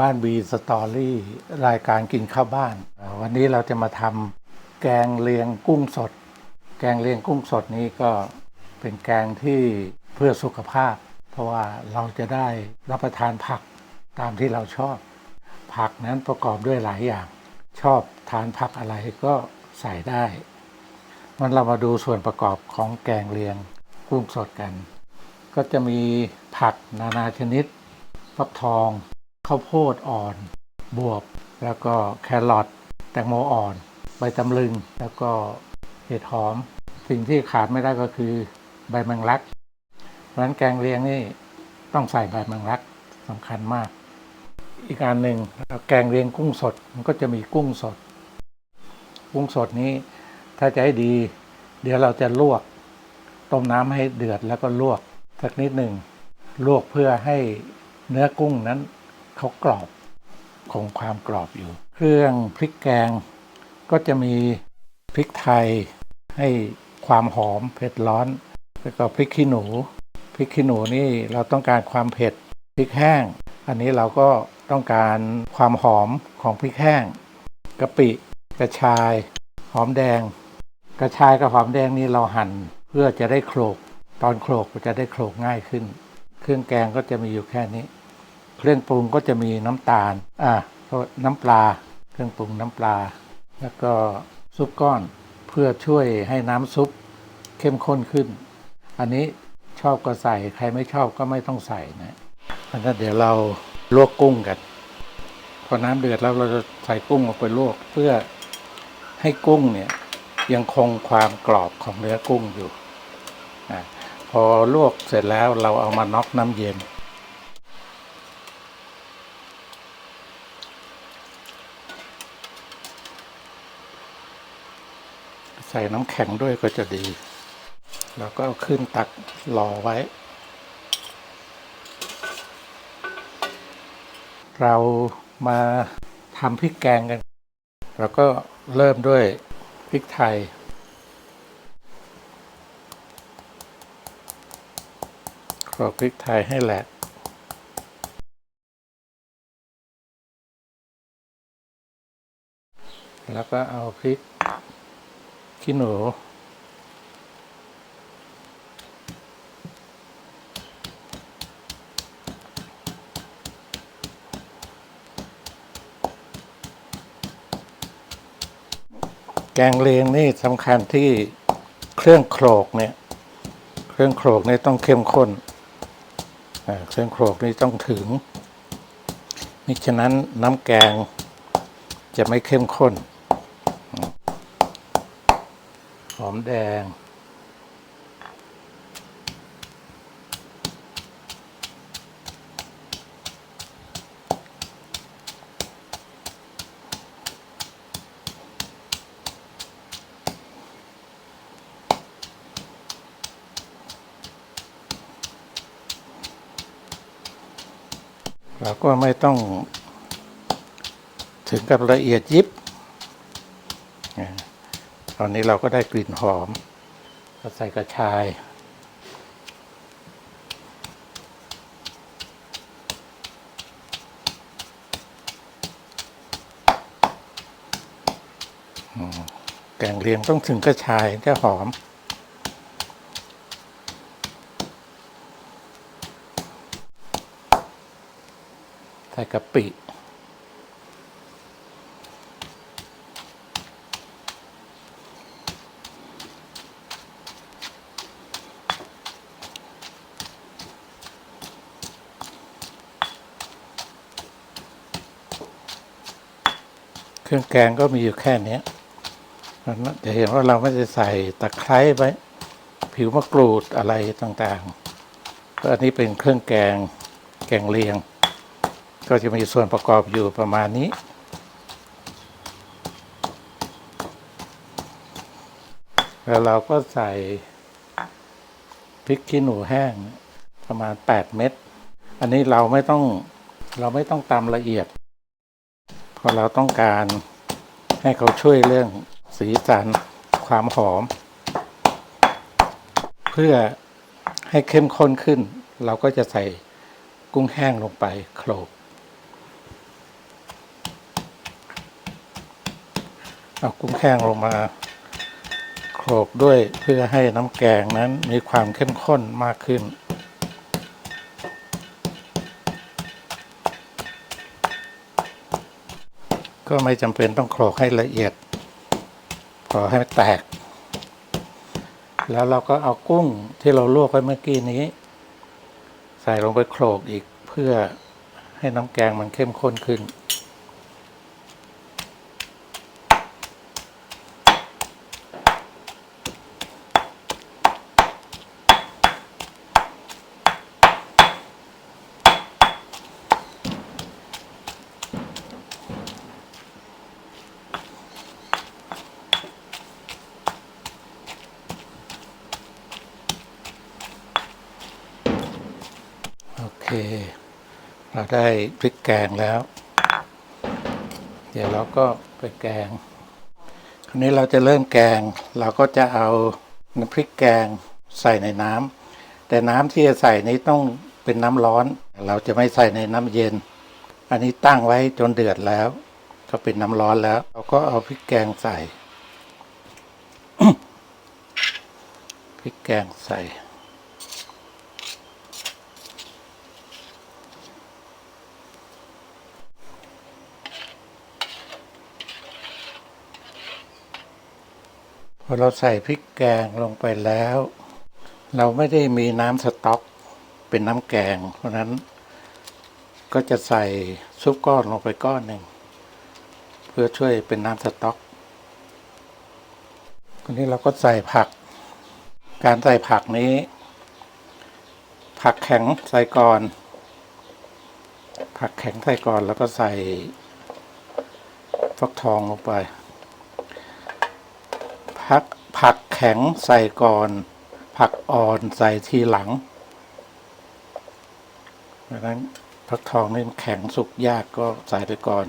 บ้านบีสตอรี่รายการกินข้าวบ้าน วันนี้เราจะมาทำแกงเลียงกุ้งสด แกงเลียงกุ้งสดนี้ก็เป็นแกงที่เพื่อสุขภาพ เพราะว่าเราจะได้รับประทานผักตามที่เราชอบ ผักนั้นประกอบด้วยหลายอย่าง ชอบทานผักอะไรก็ใส่ได้มันเรามาดูส่วนประกอบของแกงเลียงกุ้งสดกัน ก็จะมีผักนานาชนิดฟักทอง ข้าวโพดอ่อน บวบ แล้วก็แครอทแตงโมอ่อน ใบตำลึง แล้วก็เห็ดหอม สิ่งที่ขาดไม่ได้ก็คือใบแมงลัก เพราะนั้นแกงเลียงนี่ต้องใส่ใบแมงลักสำคัญมาก อีกอันหนึ่งแกงเลียงกุ้งสดมันก็จะมีกุ้งสด กุ้งสดนี้ถ้าจะให้ดี เดี๋ยวเราจะลวก ต้มน้ำให้เดือดแล้วก็ลวกสักนิดหนึ่งลวกเพื่อให้เนื้อกุ้งนั้น เขากรอบคงความกรอบอยู่ เครื่องพริกแกง ก็จะมีพริกไทยให้ความหอมเผ็ดร้อน แล้วก็พริกขี้หนู พริกขี้หนูนี่เราต้องการความเผ็ดพริกแห้ง อันนี้เราก็ต้องการความหอมของพริกแห้งกะปิกระชายหอมแดง กระชายกับหอมแดงนี่เราหั่นเพื่อจะได้โขลก ตอนโขลกจะได้โขลกง่ายขึ้น เครื่องแกงก็จะมีอยู่แค่นี้ เครื่องปรุงก็จะมีน้ำตาล อ่าน้ำปลา เครื่องปรุงน้ำปลา แล้วก็ซุปก้อนเพื่อช่วยให้น้ำซุปเข้มข้นขึ้น อันนี้ชอบก็ใส่ใครไม่ชอบก็ไม่ต้องใส่นะอันนั้นเดี๋ยวเราลวกกุ้งกัน พอน้ำเดือดแล้วเราจะใส่กุ้งลงไปลวกเพื่อให้กุ้งเนี่ยยังคงความกรอบของเนื้อกุ้งอยู่นะพอลวกเสร็จแล้วเราเอามาน็อกน้ำเย็น ใส่น้ำแข็งด้วยก็จะดี แล้วก็เอาขึ้นตักรอไว้ เรามาทำพริกแกงกัน แล้วก็เริ่มด้วยพริกไทยโขลกพริกไทยให้แหลกแล้วก็เอาพริก ขี้หนูแกงเลียงนี่สำคัญที่เครื่องโขลกเนี่ย เครื่องโขลกนี่ต้องเข้มข้นเครื่องโขลกนี่ต้องถึงมิฉะนั้นน้ำแกงจะไม่เข้มข้น ห อมแดง เราก็ไม่ต้องถึงกับละเอียดยิบ ตอนนี้เราก็ได้กลิ่นหอมก็ใส่กระชายแกงเลียงต้องถึงกระชายจะหอม ใส่กะปิ เครื่องแกงก็มีอยู่แค่นี้จะเห็นว่าเราไม่ได้ใส่ตะไคร้ไว้ผิวมะกรูดอะไรต่างๆก็อันนี้เป็นเครื่องแกงแกงเลียง ก็จะมีส่วนประกอบอยู่ประมาณนี้ แล้วเราก็ใส่พริกขี้หนูแห้งประมาณ 8 เม็ด อันนี้เราไม่ต้องเราไม่ต้องตำละเอียด พอเราต้องการให้เขาช่วยเรื่องสีสันความหอม เพื่อให้เข้มข้นขึ้น เราก็จะใส่กุ้งแห้งลงไปโขลกเอากุ้งแห้งลงมาโขลกด้วยเพื่อให้น้ำแกงนั้นมีความเข้มข้นมากขึ้น ก็ไม่จำเป็นต้องโขลกให้ละเอียด พอให้แตก แล้วเราก็เอากุ้งที่เราลวกไว้เมื่อกี้นี้ ใส่ลงไปโขลกอีกเพื่อให้น้ำแกงมันเข้มข้นขึ้น โอเค เราได้พริกแกงแล้ว เดี๋ยวเราก็ไปแกง คราวนี้เราจะเริ่มแกง เราก็จะเอาน้ำพริกแกงใส่ในน้ำแต่น้ำที่จะใส่นี้ต้องเป็นน้ำร้อน เราจะไม่ใส่ในน้ำเย็น อันนี้ตั้งไว้จนเดือดแล้ว ก็เป็นน้ำร้อนแล้ว เราก็เอาพริกแกงใส่พริกแกงใส่ พอเราใส่พริกแกงลงไปแล้ว เราไม่ได้มีน้ำสต๊อก เป็นน้ำแกง เพราะนั้น ก็จะใส่ซุปก้อนลงไปก้อนหนึ่ง เพื่อช่วยเป็นน้ำสต๊อกทีนี้เราก็ใส่ผัก การใส่ผักนี้ ผักแข็งใส่ก่อน ผักแข็งใส่ก่อนแล้วก็ใส่ฟักทองลงไป ผักผักแข็งใส่ก่อน ผักอ่อนใส่ทีหลังดังนั้นผักทองนี่แข็งสุกยากก็ใส่ไปก่อน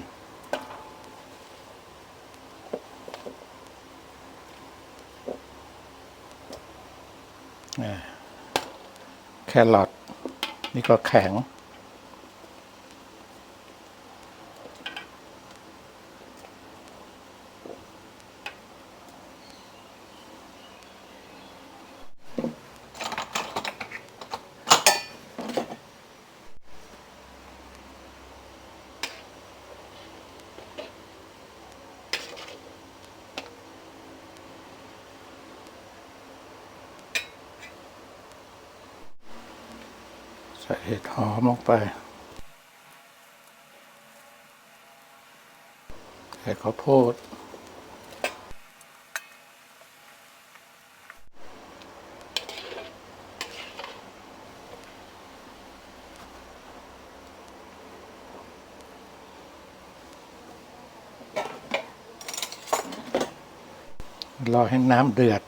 แครอทนี่ก็แข็ง ใส่เห็ดหอมลงไปใส่ข้าวโพด รอให้น้ำเดือด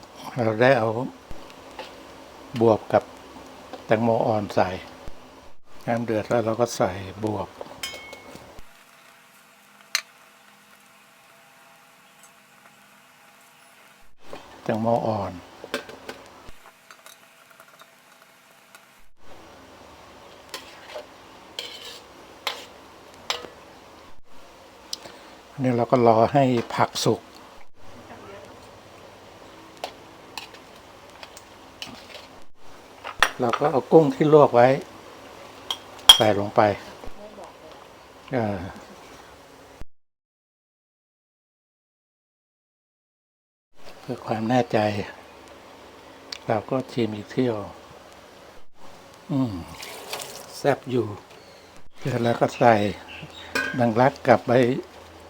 เราได้เอาบวบกับแตงโมอ่อนใส่ น้ำเดือดแล้วเราก็ใส่บวบแตงโมอ่อนอันนี้เราก็รอให้ผักสุกเราก็เอากุ้งที่ลวกไว้ ส่ลงไปเออเพื่อความแน่ใจ เราก็ชิมอีกเที่ยว อืมแซบอยู่เสร็จแล้วก็ใส่ดังรักกลับไป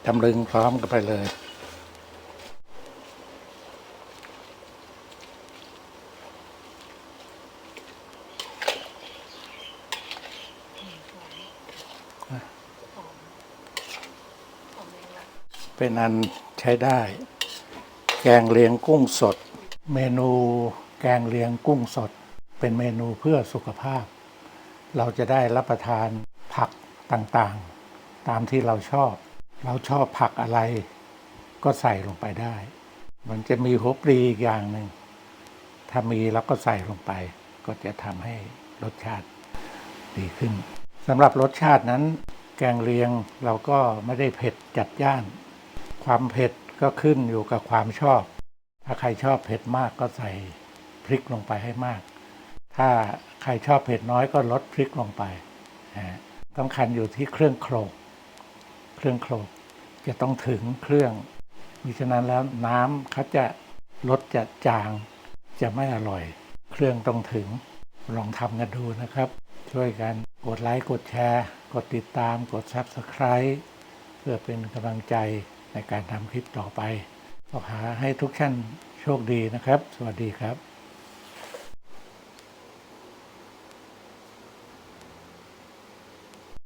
ตำลึงพร้อมกันไปเลย เป็นอันใช้ได้ แกงเลียงกุ้งสด เมนูแกงเลียงกุ้งสด เป็นเมนูเพื่อสุขภาพ เราจะได้รับประทานผักต่างๆ ตามที่เราชอบ เราชอบผักอะไร ก็ใส่ลงไปได้ มันจะมีหัวปลีอีกอย่างหนึ่งถ้ามีเราก็ใส่ลงไป ก็จะทำให้รสชาติดีขึ้นสำหรับรสชาตินั้น แกงเลียงเราก็ไม่ได้เผ็ดจัดจ้าน ความเผ็ดก็ขึ้นอยู่กับความชอบ ถ้าใครชอบเผ็ดมากก็ใส่พริกลงไปให้มาก ถ้าใครชอบเผ็ดน้อยก็ลดพริกลงไปสำคัญอยู่ที่เครื่องโครกเครื่องโครกจะต้องถึงเครื่องมิฉะนั้นแล้วน้ำเขาจะรสจะจาง จะไม่อร่อย เครื่องต้องถึงลองทำกันดูนะครับ ช่วยกันกดไลค์ กดแชร์ กดติดตามกด Subscribe เพื่อเป็นกำลังใจ ในการทำคลิปต่อไปขอหาให้ทุกท่านโชคดีนะครับ สวัสดีครับ